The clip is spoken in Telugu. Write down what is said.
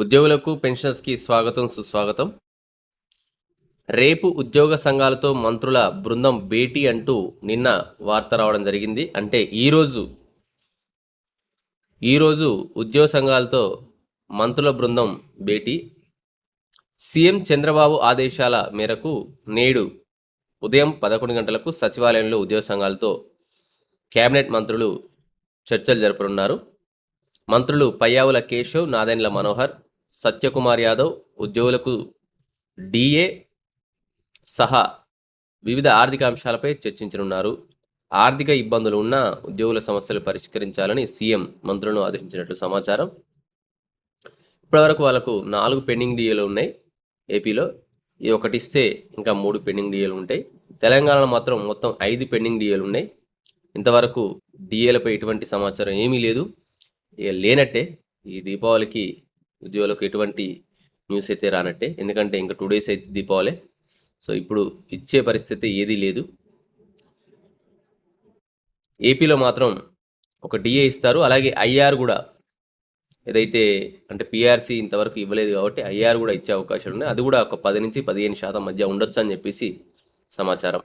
ఉద్యోగులకు పెన్షనర్స్కి స్వాగతం సుస్వాగతం. రేపు ఉద్యోగ సంఘాలతో మంత్రుల బృందం భేటీ అంటూ నిన్న వార్త రావడం జరిగింది. అంటే ఈరోజు ఈరోజు ఉద్యోగ సంఘాలతో మంత్రుల బృందం భేటీ. సీఎం చంద్రబాబు ఆదేశాల మేరకు నేడు ఉదయం పదకొండు గంటలకు సచివాలయంలో ఉద్యోగ సంఘాలతో కేబినెట్ మంత్రులు చర్చలు జరపనున్నారు. మంత్రులు పయ్యావుల కేశవ్ నాదెండ్ల మనోహర్ సత్యకుమార్ యాదవ్ ఉద్యోగులకు డిఏ సహా వివిధ ఆర్థిక అంశాలపై చర్చించనున్నారు. ఆర్థిక ఇబ్బందులు ఉన్న ఉద్యోగుల సమస్యలు పరిష్కరించాలని సీఎం మంత్రులను ఆదేశించినట్లు సమాచారం. ఇప్పటివరకు వాళ్ళకు నాలుగు పెండింగ్ డిఏలు ఉన్నాయి ఏపీలో. ఈ ఒకటి ఇస్తే ఇంకా మూడు పెండింగ్ డిఏలు ఉంటాయి. తెలంగాణలో మాత్రం మొత్తం ఐదు పెండింగ్ డిఏలు ఉన్నాయి. ఇంతవరకు డిఏలపై ఎటువంటి సమాచారం ఏమీ లేదు. ఇక లేనట్టే ఈ దీపావళికి ఉద్యోగులకు ఎటువంటి న్యూస్ అయితే రానట్టే. ఎందుకంటే ఇంకా టూ డేస్ అయితే దీపావళి సో ఇప్పుడు ఇచ్చే పరిస్థితి ఏదీ లేదు. ఏపీలో మాత్రం ఒక డిఏ ఇస్తారు. అలాగే ఐఆర్ కూడా ఏదైతే అంటే పిఆర్సీ ఇంతవరకు ఇవ్వలేదు కాబట్టి ఐఆర్ కూడా ఇచ్చే అవకాశాలు ఉన్నాయి. అది కూడా ఒక పది నుంచి పదిహేను శాతం మధ్య ఉండొచ్చు అని చెప్పేసి సమాచారం.